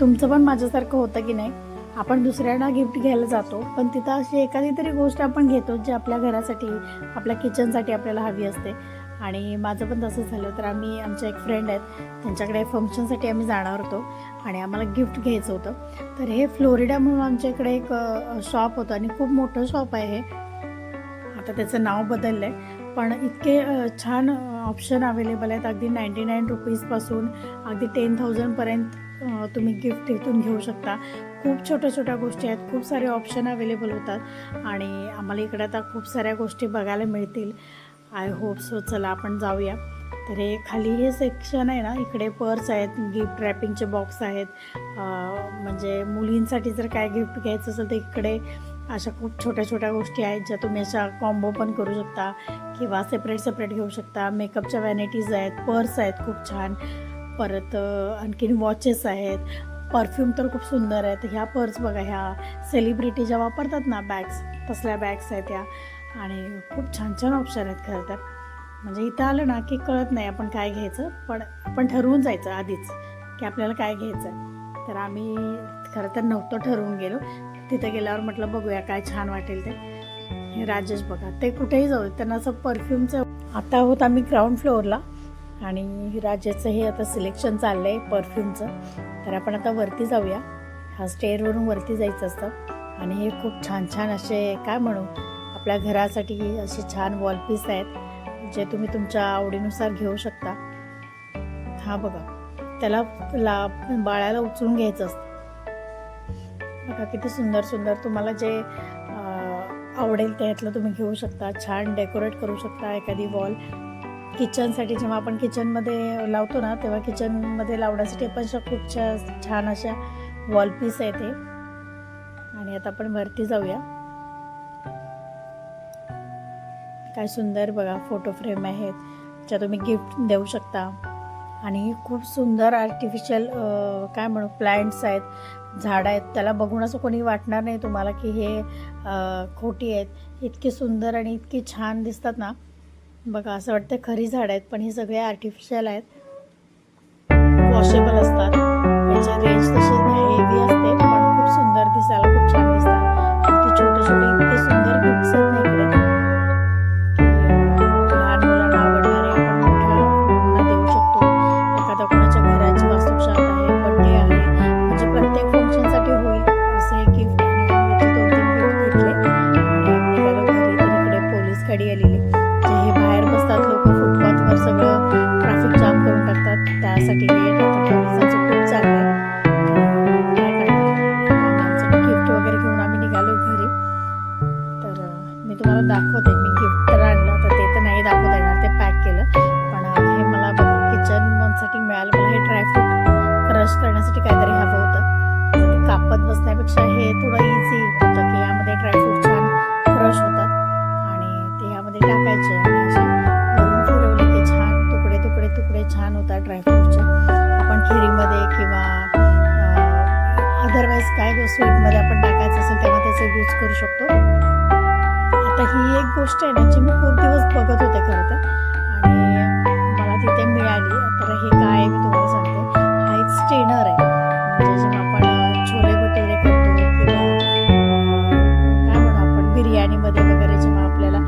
तुमचं पण माझ्यासारखं होतं की नाही? आपण दुसऱ्यांना गिफ्ट घ्यायला जातो पण तिथं अशी एखादी तरी गोष्ट आपण घेतो जी आपल्या घरासाठी आपल्या किचनसाठी आपल्याला हवी असते. आणि माझं पण तसंच झालं. तर आम्ही आमच्या एक फ्रेंड आहेत त्यांच्याकडे फंक्शनसाठी आम्ही जाणार होतो आणि आम्हाला गिफ्ट घ्यायचं होतं. तर हे फ्लोरिडा म्हणून आमच्या इकडे एक शॉप होतं आणि खूप मोठं शॉप आहे हे. आता त्याचं नाव बदललं आहे पण इतके छान ऑप्शन अवेलेबल आहेत. अगदी नाईंटी नाईन रुपीजपासून अगदी टेन थाउजंडपर्यंत तुम्ही गिफ्ट इथून घेऊ शकता. खूप छोट्या छोट्या गोष्टी आहेत. खूप सारे ऑप्शन अवेलेबल होतात. आणि आम्हाला इकडे आता खूप साऱ्या गोष्टी बघायला मिळतील. आय होप सो चला आपण जाऊया. तर हे खाली हे सेक्शन आहे ना इकडे पर्स आहेत गिफ्ट रॅपिंगचे बॉक्स आहेत. म्हणजे मुलींसाठी जर काय गिफ्ट घ्यायचं असेल तर इकडे अशा खूप छोट्या छोट्या गोष्टी आहेत ज्या तुम्ही अशा कॉम्बो पण करू शकता किंवा सेपरेट सेपरेट घेऊ शकता. मेकअपच्या व्हॅनिटीज आहेत पर्स आहेत खूप छान. परत आणखीन वॉचेस आहेत. परफ्यूम तर खूप सुंदर आहेत. ह्या पर्स बघा ह्या सेलिब्रिटी ज्या वापरतात ना बॅग्स तसल्या बॅग्स आहेत ह्या. आणि खूप छान छान ऑप्शन आहेत खरं तर. म्हणजे इथं आलं ना की कळत नाही आपण काय घ्यायचं पण आपण ठरवून जायचं आधीच की आपल्याला काय घ्यायचं आहे तर आम्ही खरं तर नव्हतं ठरवून गेलो. तिथे गेल्यावर म्हटलं बघूया काय छान वाटेल ते. हे राजेश बघा ते कुठेही जाऊ त्यांना असं परफ्यूमचं आता आहोत आम्ही ग्राउंड फ्लोअरला आणि राजेचं हे आता सिलेक्शन चाललं आहे परफ्यूमचं. तर आपण आता वरती जाऊया. हा स्टेअरवरून वरती जायचं असतं. आणि हे खूप छान छान असे काय म्हणू आपल्या घरासाठी असे छान वॉलपीस आहेत जे तुम्ही तुमच्या आवडीनुसार घेऊ शकता. हा बघा त्याला ला बाळाला उचलून घ्यायचं असतं. बघा किती सुंदर सुंदर तुम्हाला जे आवडेल त्यातलं तुम्ही घेऊ शकता. छान डेकोरेट करू शकता एखादी वॉल किचनसाठी जेव्हा आपण किचनमध्ये लावतो ना तेव्हा किचनमध्ये लावण्यासाठी पण अशा खूप छान अशा वॉल पीस आहे ते. आणि आता आपण वरती जाऊया. काय सुंदर बघा फोटो फ्रेम आहेत ज्या तुम्ही गिफ्ट देऊ शकता. आणि खूप सुंदर आर्टिफिशियल काय म्हणू प्लांट्स आहेत. झाड आहेत त्याला बघून असं कोणी वाटणार नाही तुम्हाला की हे खोटी आहेत. इतकी सुंदर आणि इतकी छान दिसतात ना. बघा असं वाटतं खरी झाडं आहेत पण ही सगळे आर्टिफिशियल आहेत. वॉशेबल असतात. याची रेंज तशी गाडी आलेली. जे हे बाहेर बसतात लोक फुटपाथवर सगळं ट्रॅफिक जाम करून टाकतात. त्यासाठी हे पोलिसांचं खूप आहे काय करणार? आमचं गिफ्ट वगैरे घेऊन आम्ही निघालो घरी. तर मी तुम्हाला दाखवते. मी गिफ्ट तर आणलं तर ते तर नाही दाखवता येणार ते पॅक केलं. पण हे मला किचन किचनसाठी मिळालं. मला हे ट्रॅफिक क्रश करण्यासाठी काहीतरी हवं होतं. कापत बसण्यापेक्षा हे थोडं इझी होतं की यामध्ये ड्रायफ्रूट होता छान आपण खिरीमध्ये किंवा अदरवाईज काय स्वीटमध्ये आपण टाकायचं असेल तेव्हा त्याचा यूज करू शकतो. आता ही एक गोष्ट आहे ना जी मी खूप दिवस बघत होते खरं तर. आणि मला तिथे मिळाली. तर हे काय मी तुम्हाला सांगते. हा एक स्टेनर आहे. म्हणजे जेव्हा आपण छोले भटुरे करतो किंवा काय म्हणू आपण बिर्याणीमध्ये वगैरे जेव्हा आपल्याला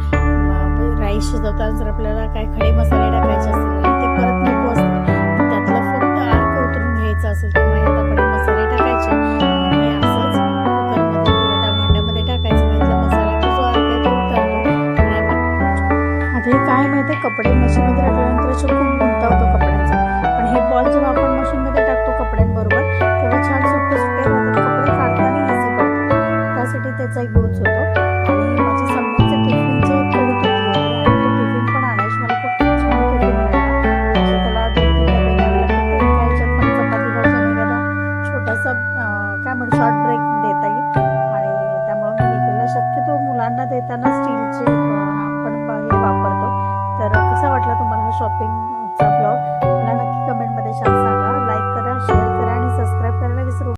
राईस शिजवताना जर आपल्याला काय खडे मसाले टाकायचे असतील ते परत मशीनमध्ये टाकल्यानंतर खूप गुंता होतो कपड्यांचा. पण हे बॉल जेव्हा आपण मशीनमध्ये टाकतो कपड्यांबरोबर तेव्हा छान सुट्टे सुट्टे राहतात कपडे काढताना इझी पडतात. त्यासाठी त्याचा एक यूज होतो.